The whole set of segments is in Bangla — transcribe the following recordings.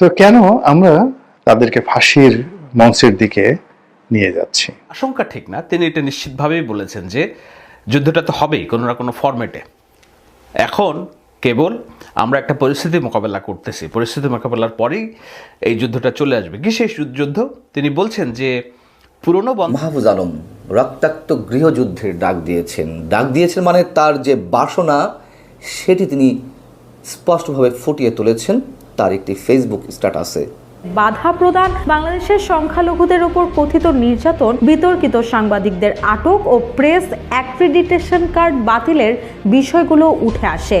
তো কেন আমরা তাদেরকে ফাঁসির মঞ্চের দিকে নিয়ে যাচ্ছি? আশঙ্কা ঠিক না। তিনি এটা নিশ্চিতভাবেই বলেছেন যে যুদ্ধটা তো হবেই কোনো না কোনো ফরম্যাটে এখন কেবল আমরা একটা পরিস্থিতি মোকাবেলা করতেছি। পরিস্থিতি মোকাবেলার পরেই এই যুদ্ধটা চলে আসবে। কি সেই যুদ্ধ? তিনি বলছেন যে পুরনো মাহফুজ আলম রক্তাক্ত গৃহযুদ্ধের ডাক দিয়েছেন। ডাক দিয়েছেন মানে তার যে বাসনা সেটি তিনি স্পষ্টভাবে ফুটিয়ে তুলেছেন। তার একটি ফেসবুক স্ট্যাটাসে বাধা প্রদান বাংলাদেশের সংখ্যালঘুদের উপর কথিত নির্যাতন, বিতর্কিত সাংবাদিকদের আটক ও প্রেস অ্যাক্রিডিটেশন কার্ড বাতিলের বিষয়গুলো উঠে আসে।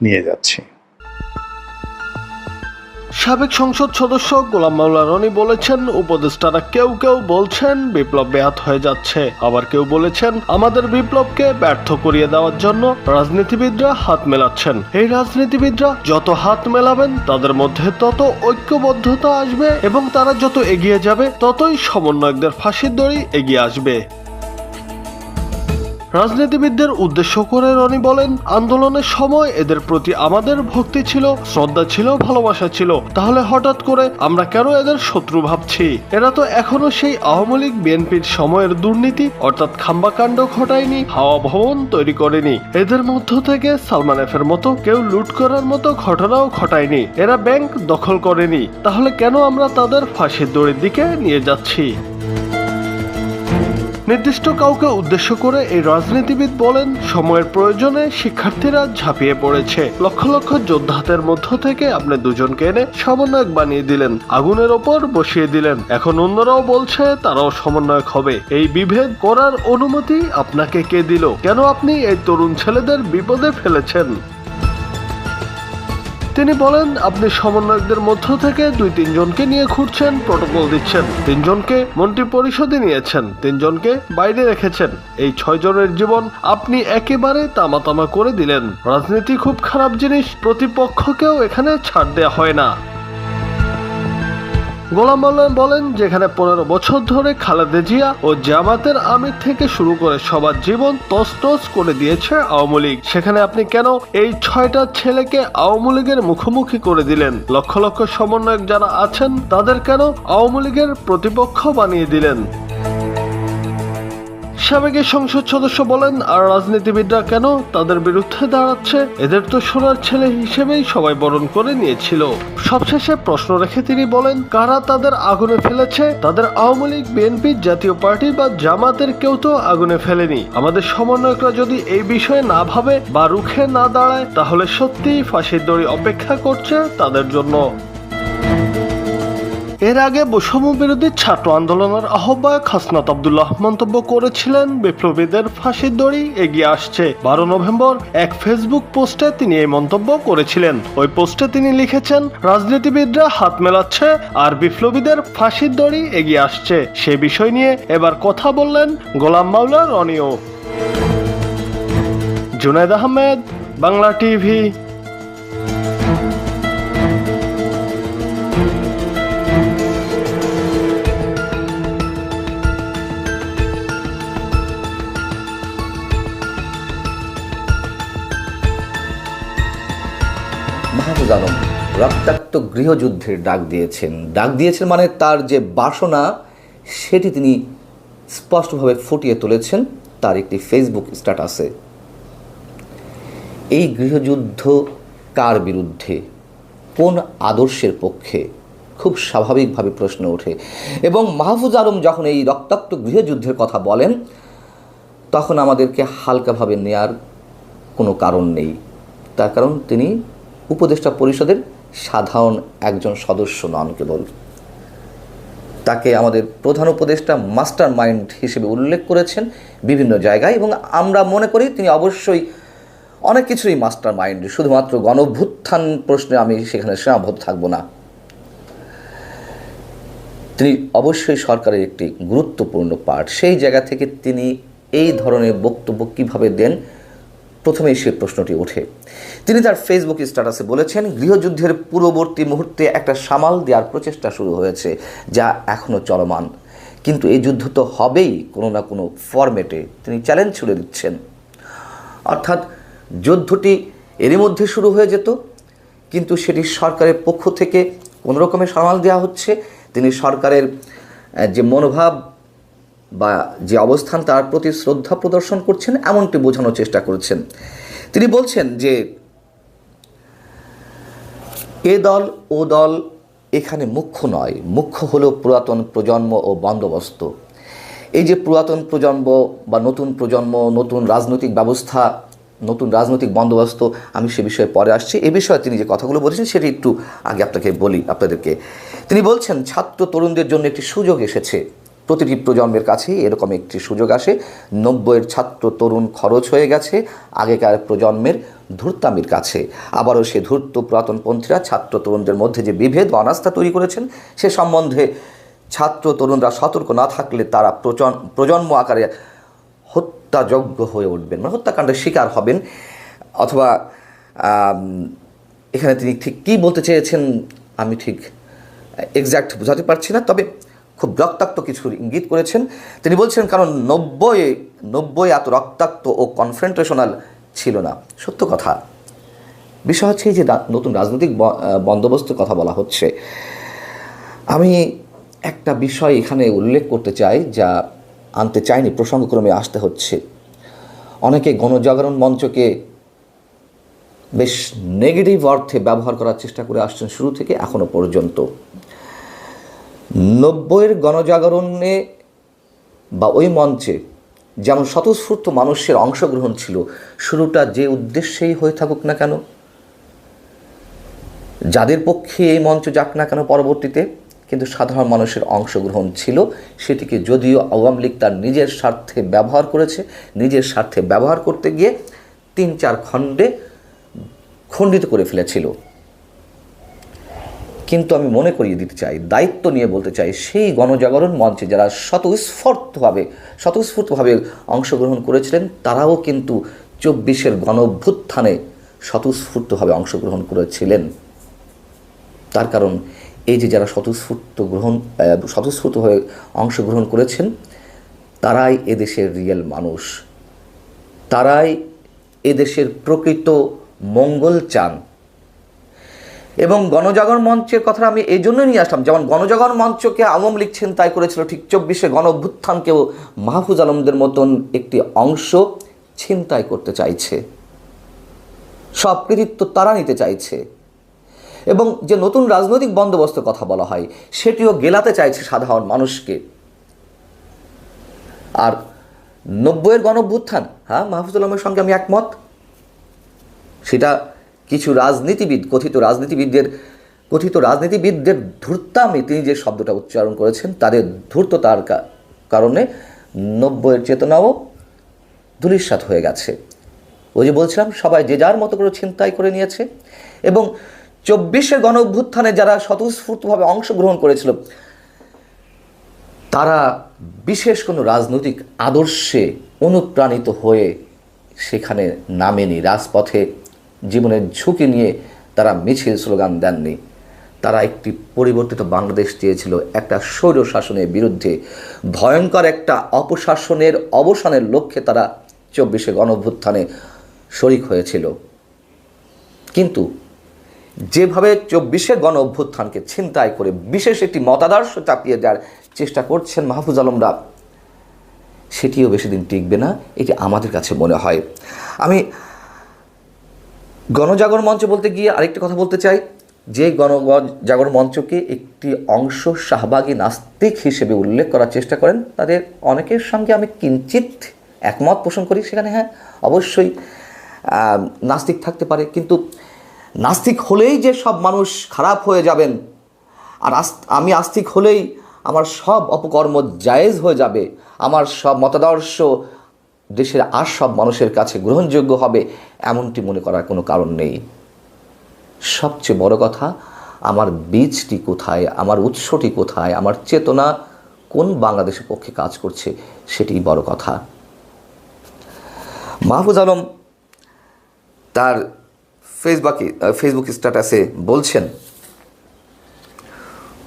নিয়ে যাচ্ছি। সাবেক সংসদ সদস্য গোলাম মাওলা রনি বলেছেন উপদেষ্টারা কেউ কেউ বলছেন বিপ্লব ব্যাহত হয়ে যাচ্ছে। আবার কেউ বলেছেন আমাদের বিপ্লবকে ব্যর্থ করিয়ে দেওয়ার জন্য রাজনীতিবিদরা হাত মেলাচ্ছেন। এই রাজনীতিবিদরা যত হাত মেলাবেন তাদের মধ্যে তত ঐক্যবদ্ধতা আসবে এবং তারা যত এগিয়ে যাবে ততই সমন্বয়কদের ফাঁসির দড়ি এগিয়ে আসবে। রাজনীতিবিদদের উদ্দেশ্য করে রনি বলেন, আন্দোলনের সময় এদের প্রতি আমাদের ভক্তি ছিল, শ্রদ্ধা ছিল, ভালোবাসা ছিল। তাহলে হঠাৎ করে আমরা কেন এদের শত্রু ভাবছি? এরা তো এখনও সেই আওয়ামী লীগ, বিএনপির সময়ের দুর্নীতি, অর্থাৎ খাম্বাকাণ্ড ঘটায়নি, হাওয়া ভবন তৈরি করেনি। এদের মধ্য থেকে সালমান এফের মতো কেউ লুট করার মতো ঘটনাও ঘটায়নি। এরা ব্যাংক দখল করেনি। তাহলে কেন আমরা তাদের ফাঁসির দড়ির দিকে নিয়ে যাচ্ছি? নির্দিষ্ট কাউকে উদ্দেশ্য করে এই রাজনীতিবিদ বলেন, সময়ের প্রয়োজনে শিক্ষার্থীরা ঝাঁপিয়ে পড়েছে। লক্ষ লক্ষ যোদ্ধাদের মধ্য থেকে আপনি দুজনকে এনে সমন্বয়ক বানিয়ে দিলেন, আগুনের ওপর বসিয়ে দিলেন। এখন অন্যরাও বলছে, তারাও সমন্বয়ক হবে। এই বিভেদ করার অনুমতি আপনাকে কে দিল? কেন আপনি এই তরুণ ছেলেদের বিপদে ফেলেছেন? তিনি বলেন, আপনি সমন্বয়কদের মধ্য থেকে দুই তিনজনকে নিয়ে ঘুরছেন প্রটোকল দিচ্ছেন। তিনজনকে মন্ত্রী পরিষদে নিয়েছেন, তিনজনকে বাইরে রেখেছেন। এই ছয় জনের জীবন আপনি একেবারে তামাতামা করে দিলেন। রাজনীতি খুব খারাপ জিনিস, প্রতিপক্ষকেও এখানে ছাড় দেওয়া হয় না। গোলাম মোল্লা বলেন, যেখানে পনেরো বছর ধরে খালেদা জিয়া ও জামাতের আমির থেকে শুরু করে সবার জীবন তসতস করে দিয়েছে আওয়ামী লীগ। সেখানে আপনি কেন এই ছয়টা ছেলেকে আওয়ামী লীগের মুখোমুখি করে দিলেন? লক্ষ লক্ষ সমন্বয়ক যারা আছেন, তাদের কেন আওয়ামী লীগের প্রতিপক্ষ বানিয়ে দিলেন? সাবেক সংসদ সদস্য বলেন, আর রাজনীতিবিদরা কেন তাদের বিরুদ্ধে দাঁড়াচ্ছে? এদের তো সোনার ছেলে হিসেবেই সবাই বরণ করে নিয়েছিল। সবশেষে প্রশ্ন রেখে তিনি বলেন, কারা তাদের আগুনে ফেলেছে? তাদের আওয়ামী লীগ, বিএনপি, জাতীয় পার্টি বা জামাতের কেউ তো আগুনে ফেলেনি। আমাদের সমন্বয়করা যদি এই বিষয়ে না ভাবে বা রুখে না দাঁড়ায়, তাহলে সত্যিই ফাঁসির দড়ি অপেক্ষা করছে তাদের জন্য। এর আগে বৈষম্য বিরোধী ছাত্র আন্দোলনের আহ্বায়ক হাসনাত আবদুল্লাহ মন্তব্য করেছিলেন, বিপ্লবীদের ফাঁসির দড়ি এগিয়ে আসছে। বারো নভেম্বর এক ফেসবুক পোস্টে তিনি এই মন্তব্য করেছিলেন। ওই পোস্টে তিনি লিখেছেন, রাজনীতিবিদরা হাত মেলাচ্ছে আর বিপ্লবীদের ফাঁসির দড়ি এগিয়ে আসছে। সে বিষয় নিয়ে এবার কথা বললেন গোলাম মাওলা রনিও। জুনায়দ আহমেদ, বাংলা টিভি। মাহফুজ আলম রক্তাক্ত গৃহযুদ্ধের ডাক দিয়েছেন। ডাক দিয়েছেন মানে তার যে বাসনা, সেটি তিনি স্পষ্টভাবে ফুটিয়ে তুলেছেন তার একটি ফেসবুক স্ট্যাটাসে এই গৃহযুদ্ধ কার বিরুদ্ধে? কোন আদর্শের পক্ষে? খুব স্বাভাবিকভাবে প্রশ্ন ওঠে। এবং মাহফুজ আলম যখন এই রক্তাক্ত গৃহযুদ্ধের কথা বলেন, তখন আমাদেরকে হালকাভাবে নেয়ার কোনো কারণ নেই। তার কারণ তিনি উপদেষ্টা পরিষদের সাধারণ একজন সদস্য নন কেবল। তাকে আমাদের প্রধান উপদেষ্টা মাস্টার মাইন্ড হিসেবে উল্লেখ করেছেন বিভিন্ন জায়গায় এবং আমরা মনে করি তিনি অবশ্যই অনেক কিছুই মাস্টার মাইন্ড শুধুমাত্র গণভ্যুত্থান প্রশ্নে আমি সেখানে সীমাবদ্ধ থাকব না। তিনি অবশ্যই সরকারের একটি গুরুত্বপূর্ণ পার্ট সেই জায়গা থেকে তিনি এই ধরনের বক্তব্য কীভাবে দেন প্রথমেই সে প্রশ্নটি ওঠে। তিনি তার ফেসবুক স্ট্যাটাসে বলেছেন, গৃহযুদ্ধের পূর্ববর্তী মুহূর্তে একটা সামাল দেওয়ার প্রচেষ্টা শুরু হয়েছে, যা এখনও চলমান। কিন্তু এই যুদ্ধ তো হবেই, কোনো না কোনো ফরম্যাটে তিনি চ্যালেঞ্জ ছুড়ে দিচ্ছেন। অর্থাৎ যুদ্ধটি এরই মধ্যে শুরু হয়ে যেত, কিন্তু সেটি সরকারের পক্ষ থেকে কোনো রকমের সামাল দেওয়া হচ্ছে। তিনি সরকারের যে মনোভাব বা যে অবস্থান তার প্রতি শ্রদ্ধা প্রদর্শন করছেন, এমনটি বোঝানোর চেষ্টা করেছেন। তিনি বলছেন যে, এ দল, ও দল এখানে মুখ্য নয়। মুখ্য হলো পুরাতন প্রজন্ম ও বন্দোবস্ত। এই যে পুরাতন প্রজন্ম বা নতুন প্রজন্ম, নতুন রাজনৈতিক ব্যবস্থা, নতুন রাজনৈতিক বন্দোবস্ত, আমি সে বিষয়ে পরে আসছি। এ বিষয়ে তিনি যে কথাগুলো বলেছেন, সেটি একটু আগে আপনাকে বলি, আপনাদেরকে। তিনি বলছেন, ছাত্র তরুণদের জন্য একটি সুযোগ এসেছে। প্রতিটি প্রজন্মের কাছেই এরকম একটি সুযোগ আসে। নব্বইয়ের ছাত্র তরুণ খরচ হয়ে গেছে আগেকার প্রজন্মের ধূর্তামির কাছে। আবারও সে ধূর্ত পুরাতনপন্থীরা ছাত্র তরুণদের মধ্যে যে বিভেদ অনাস্থা তৈরি করেছেন, সে সম্বন্ধে ছাত্র তরুণরা সতর্ক না থাকলে তারা প্রজন প্রজন্ম আকারে হত্যাযোগ্য হয়ে উঠবেন। মানে হত্যাকাণ্ডের শিকার হবেন। অথবা এখানে তিনি ঠিক কী বলতে চেয়েছেন আমি ঠিক এক্স্যাক্ট বোঝাতে পারছি না। তবে খুব রক্তাক্ত কিছু ইঙ্গিত করেছেন। তিনি বলছেন, কারণ নব্বই নব্বই এত রক্তাক্ত ও কনফ্রেন্টেশনাল ছিল না। সত্য কথা। বিষয় হচ্ছে যে নতুন রাজনৈতিক বন্দোবস্তের কথা বলা হচ্ছে। আমি একটা বিষয় এখানে উল্লেখ করতে চাই, যা আনতে চাইনি, প্রসঙ্গক্রমে আসতে হচ্ছে। অনেকে গণজাগরণ মঞ্চকে বেশ নেগেটিভ অর্থে ব্যবহার করার চেষ্টা করে আসছেন শুরু থেকে এখনও পর্যন্ত। নব্বইয়ের গণজাগরণে বা ওই মঞ্চে যেমন স্বতঃস্ফূর্ত মানুষের অংশগ্রহণ ছিল, শুরুটা যে উদ্দেশ্যেই হয়ে থাকুক না কেন, যাদের পক্ষে এই মঞ্চ যাক না কেন পরবর্তীতে, কিন্তু সাধারণ মানুষের অংশগ্রহণ ছিল সেটিকে যদিও আওয়ামী লীগ তার নিজের স্বার্থে ব্যবহার করেছে, নিজের স্বার্থে ব্যবহার করতে গিয়ে তিন চার খণ্ডে খণ্ডিত করে ফেলেছিল। কিন্তু আমি মনে করিয়ে দিতে চাই, দায়িত্ব নিয়ে বলতে চাই, সেই গণজাগরণ মঞ্চে যারা স্বতঃস্ফূর্তভাবে স্বতঃস্ফূর্তভাবে অংশগ্রহণ করেছিলেন, তারাও কিন্তু চব্বিশের গণভ্যুত্থানে স্বতঃস্ফূর্তভাবে অংশগ্রহণ করেছিলেন। তার কারণ, এই যে যারা স্বতঃস্ফূর্ত গ্রহণ স্বতঃস্ফূর্তভাবে অংশগ্রহণ করেছেন, তারাই এদেশের রিয়েল মানুষ। তারাই এদেশের প্রকৃত মঙ্গল চান। এবং গণজাগরণ মঞ্চের কথা আমি এই জন্য নিয়ে আসলাম। যেমন গণজাগরণ মঞ্চকে আওয়ামী লীগ ছিনতাই করেছিল ঠিক চব্বিশে গণ অভ্যুত্থানকেও মাহফুজ আলমদের মতন একটি অংশ ছিনতাই করতে চাইছে। সব কৃতিত্ব তারা নিতে চাইছে। এবং যে নতুন রাজনৈতিক বন্দোবস্তের কথা বলা হয়, সেটিও গেলাতে চাইছে সাধারণ মানুষকে। আর নব্বইয়ের গণভ্যুত্থান হ্যাঁ মাহফুজ আলমের সঙ্গে আমি একমত। সেটা কিছু রাজনীতিবিদ, কথিত রাজনীতিবিদদের কথিত রাজনীতিবিদদের ধূর্তামে তিনি যে শব্দটা উচ্চারণ করেছেন, তাদের ধূর্ততার কারণে নব্বইয়ের চেতনাও ধূলিসাৎ হয়ে গেছে। ওই যে বলছিলাম, সবাই যে যার মতো করে ছিনতাই করে নিয়েছে এবং চব্বিশের গণ অভ্যুত্থানে যারা স্বতঃস্ফূর্তভাবে অংশগ্রহণ করেছিল, তারা বিশেষ কোনো রাজনৈতিক আদর্শে অনুপ্রাণিত হয়ে সেখানে নামেনি। রাজপথে জীবনের ঝুঁকি নিয়ে তারা মিছিল স্লোগান দেননি। তারা একটি পরিবর্তিত বাংলাদেশ চেয়েছিল। একটা স্বৈর শাসনের বিরুদ্ধে ভয়ঙ্কর একটা অপশাসনের অবসানের লক্ষ্যে তারা চব্বিশে গণঅভ্যুত্থানে শরিক হয়েছিল। কিন্তু যেভাবে চব্বিশে গণ অভ্যুত্থানকে ছিনতাই করে বিশেষ একটি মতাদর্শ চাপিয়ে দেওয়ার চেষ্টা করছেন মাহফুজ আলমরা, সেটিও বেশি দিন টিকবে না, এটি আমাদের কাছে মনে হয়। আমি গণজাগরণ মঞ্চ বলতে গিয়ে আরেকটি কথা বলতে চাই। যে গণ জাগরণ মঞ্চকে একটি অংশ শাহবাগী নাস্তিক হিসেবে উল্লেখ করার চেষ্টা করেন, তাদের অনেকের সঙ্গে আমি কিঞ্চিত একমত পোষণ করি সেখানে হ্যাঁ অবশ্যই নাস্তিক থাকতে পারে। কিন্তু নাস্তিক হলেই যে সব মানুষ খারাপ হয়ে যাবেন, আর আমি আস্তিক হলেই আমার সব অপকর্ম জায়েজ হয়ে যাবে, আমার সব মতাদর্শ দেশের আর সব মানুষের কাছে গ্রহণযোগ্য হবে এমনটি মনে করার কোনো কারণ নেই। সবচেয়ে বড় কথা, আমার বীজটি কোথায়, আমার উৎসটি কোথায়, আমার চেতনা কোন বাংলাদেশের পক্ষে কাজ করছে সেটিই বড় কথা। মাহফুজ আলম তার ফেসবুকে, ফেসবুক স্ট্যাটাসে বলছেন,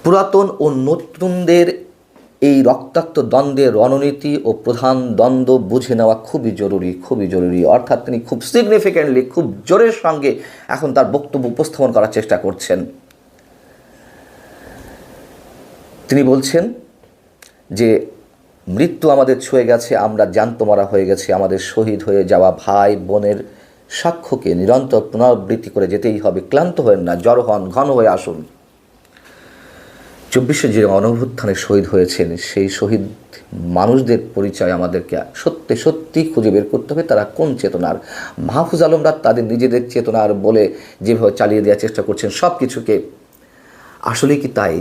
পুরাতন ও নতুনদের এই রক্তাক্ত দ্বন্দ্বের রণনীতি ও প্রধান দ্বন্দ্ব বুঝে নেওয়া খুবই জরুরি খুবই জরুরি। অর্থাৎ তিনি খুব সিগনিফিক্যান্টলি খুব জোরের সঙ্গে এখন তার বক্তব্য উপস্থাপন করার চেষ্টা করছেন। তিনি বলছেন যে, মৃত্যু আমাদের ছুঁয়ে গেছে, আমরা জ্যান্ত মারা হয়ে গেছি। আমাদের শহীদ হয়ে যাওয়া ভাই বোনের সাক্ষ্যকে নিরন্তর পুনরাবৃত্তি করে যেতেই হবে। ক্লান্ত হয়েন না, জড় হন, ঘন হয়ে আসুন। চব্বিশে যে অনভ্যুত্থানে শহীদ হয়েছেন, সেই শহীদ মানুষদের পরিচয় আমাদেরকে সত্যি সত্যি খুঁজে বের করতে হবে। তারা কোন চেতনার? মাহফুজ আলমরা তাদের নিজেদের চেতনার বলে যেভাবে চালিয়ে দেওয়ার চেষ্টা করছেন সব কিছুকে আসলে কি তাই?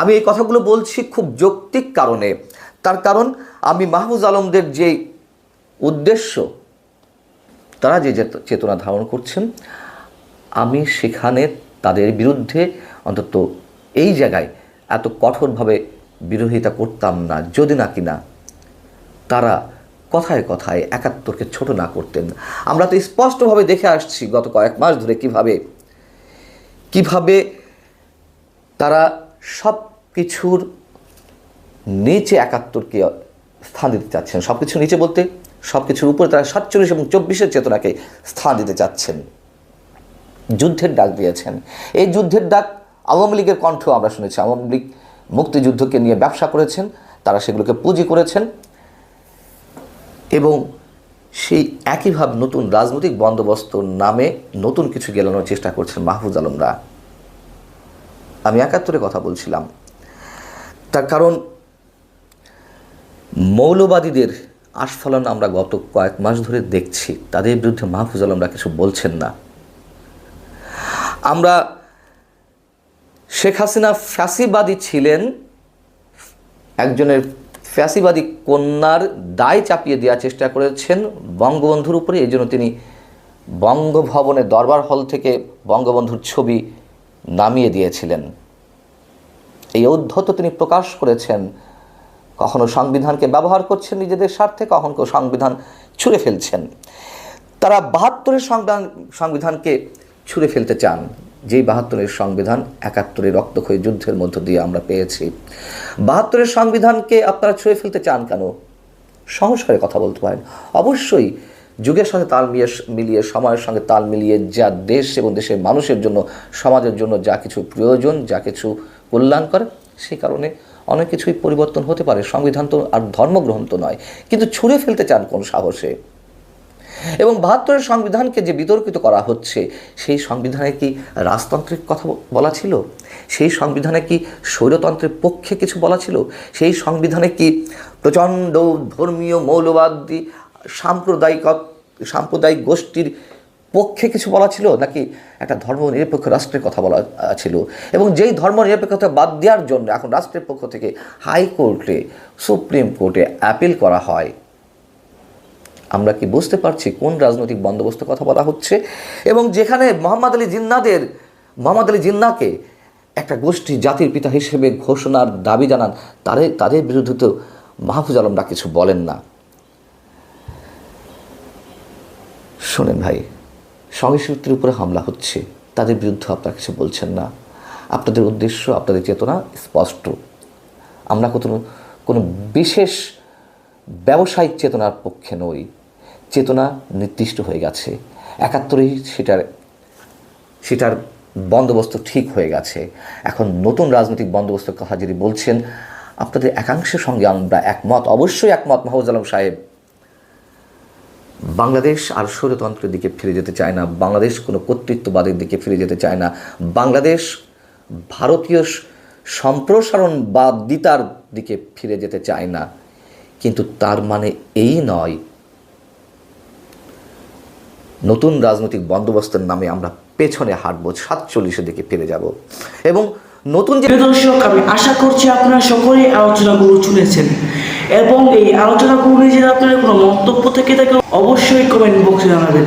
আমি এই কথাগুলো বলছি খুব যৌক্তিক কারণে। তার কারণ, আমি মাহফুজ আলমদের যে উদ্দেশ্য, তারা যে চেতনা ধারণ করছেন, আমি সেখানে তাদের বিরুদ্ধে অন্তত এই জায়গায় এত কঠোরভাবে বিরোধিতা করতাম না, যদি না কিনা তারা কথায় কথায় একাত্তরকে ছোট না করতেন। আমরা তো স্পষ্টভাবে দেখে আসছি গত কয়েক মাস ধরে কীভাবে কীভাবে তারা সব কিছুর নিচে একাত্তরকে স্থান দিতে চাচ্ছেন। সব কিছুর নিচে বলতে সব কিছুর উপরে তারা সাতচল্লিশ এবং চব্বিশের চেতনাকে স্থান দিতে চাচ্ছেন। যুদ্ধের ডাক দিয়েছেন। এই যুদ্ধের ডাক আওয়ামী লীগের কণ্ঠ আমরা শুনেছি, আওয়ামী লীগ মুক্তিযুদ্ধকে নিয়ে ব্যবসা করেছেন, তারা সেগুলোকে পুঁজি করেছেন এবং সেই একইভাবে নতুন রাজনৈতিক বন্দোবস্ত নামে নতুন কিছু গেলানোর চেষ্টা করছেন মাহফুজ আলমরা। আমি একাত্তরে কথা বলছিলাম। তার কারণ, মৌলবাদীদের আস্ফলন আমরা গত কয়েক মাস ধরে দেখছি, তাদের বিরুদ্ধে মাহফুজ আলমরা কিছু বলছেন না। আমরা শেখ হাসিনা ফ্যাসিবাদী ছিলেন। একজনের ফ্যাসিবাদী কন্যার দায় চাপিয়ে দেওয়ার চেষ্টা করেছেন বঙ্গবন্ধুর উপরে। এই জন্য তিনি বঙ্গভবনে দরবার হল থেকে বঙ্গবন্ধুর ছবি নামিয়ে দিয়েছিলেন। এই ঔদ্ধত্য তিনি প্রকাশ করেছেন। কখনো সংবিধানকে ব্যবহার করছেন নিজেদের স্বার্থে, কখনো সংবিধান ছুঁড়ে ফেলছেন। তারা বাহাত্তরের সংবিধান সংবিধানকে ছুঁড়ে ফেলতে চান। যেই বাহাত্তরের সংবিধান একাত্তরের রক্তক্ষয়ী যুদ্ধের মধ্য দিয়ে আমরা পেয়েছি। বাহাত্তরের সংবিধানকে আপনারা ছুঁয়ে ফেলতে চান কেন? সংস্কারে কথা বলতে পারেন। অবশ্যই যুগের সাথে তাল মিলিয়ে মিলিয়ে, সময়ের সঙ্গে তাল মিলিয়ে যা দেশ এবং দেশের মানুষের জন্য, সমাজের জন্য যা কিছু প্রয়োজন, যা কিছু কল্যাণ করে সেই কারণে অনেক কিছুই পরিবর্তন হতে পারে। সংবিধান তো আর ধর্মগ্রহণ তো নয়। কিন্তু ছুঁড়ে ফেলতে চান কোন সাহসে? এবং বাহাত্তরের সংবিধানকে যে বিতর্কিত করা হচ্ছে, সেই সংবিধানে কি রাজতান্ত্রিক কথা বলা ছিল? সেই সংবিধানে কি স্বৈরতন্ত্রের পক্ষে কিছু বলা ছিল? সেই সংবিধানে কি প্রচণ্ড ধর্মীয় মৌলবাদী, সাম্প্রদায়িক সাম্প্রদায়িক গোষ্ঠীর পক্ষে কিছু বলা ছিল? নাকি একটা ধর্ম নিরপেক্ষ রাষ্ট্রের কথা বলা ছিল? এবং যেই ধর্ম নিরপেক্ষতা বাদ দেওয়ার জন্য এখন রাষ্ট্রের পক্ষ থেকে হাইকোর্টে, সুপ্রিম কোর্টে অ্যাপিল করা হয়। আমরা কি বুঝতে পারছি কোন রাজনৈতিক বন্দোবস্তের কথা বলা হচ্ছে? এবং যেখানে মোহাম্মদ আলী জিন্নাদের, মোহাম্মদ আলী জিন্নাকে একটা গোষ্ঠী জাতির পিতা হিসেবে ঘোষণার দাবি জানান তাদের তাদের বিরুদ্ধে তো মাহফুজ আলমরা কিছু বলেন না। শোনেন ভাই সহিংসতার উপরে হামলা হচ্ছে, তাদের বিরুদ্ধে আপনারা কিছু বলছেন না। আপনাদের উদ্দেশ্য, আপনাদের চেতনা স্পষ্ট। আমরা কোনো কোনো বিশেষ ব্যবসায়িক চেতনার পক্ষে নই। চেতনা নির্দিষ্ট হয়ে গেছে। একাত্তরেই সেটার সেটার বন্দোবস্ত ঠিক হয়ে গেছে। এখন নতুন রাজনৈতিক বন্দোবস্তের কথা যদি বলছেন, আপনাদের একাংশের সঙ্গে আমরা একমত, অবশ্যই একমত মাহবুজ আলম সাহেব। বাংলাদেশ আর স্বৈরতন্ত্রের দিকে ফিরে যেতে চায় না, বাংলাদেশ কোনো কর্তৃত্ববাদের দিকে ফিরে যেতে চায় না। বাংলাদেশ ভারতীয় সম্প্রসারণবাদিতার দিকে ফিরে যেতে চায় না। কিন্তু তার মানে এই নয় নতুন রাজনৈতিক বন্দোবস্তের নামে আমরা পেছনে হাঁটবো, সাতচল্লিশের দিকে ফিরে যাব। এবং নতুন যে দর্শক, আমি আশা করছি আপনারা সকলেই আলোচনাগুলো শুনেছেন। এবং এই আলোচনাগুলো নিয়ে যদি আপনার কোনো মন্তব্য থেকে থাকে অবশ্যই কমেন্ট বক্সে জানাবেন।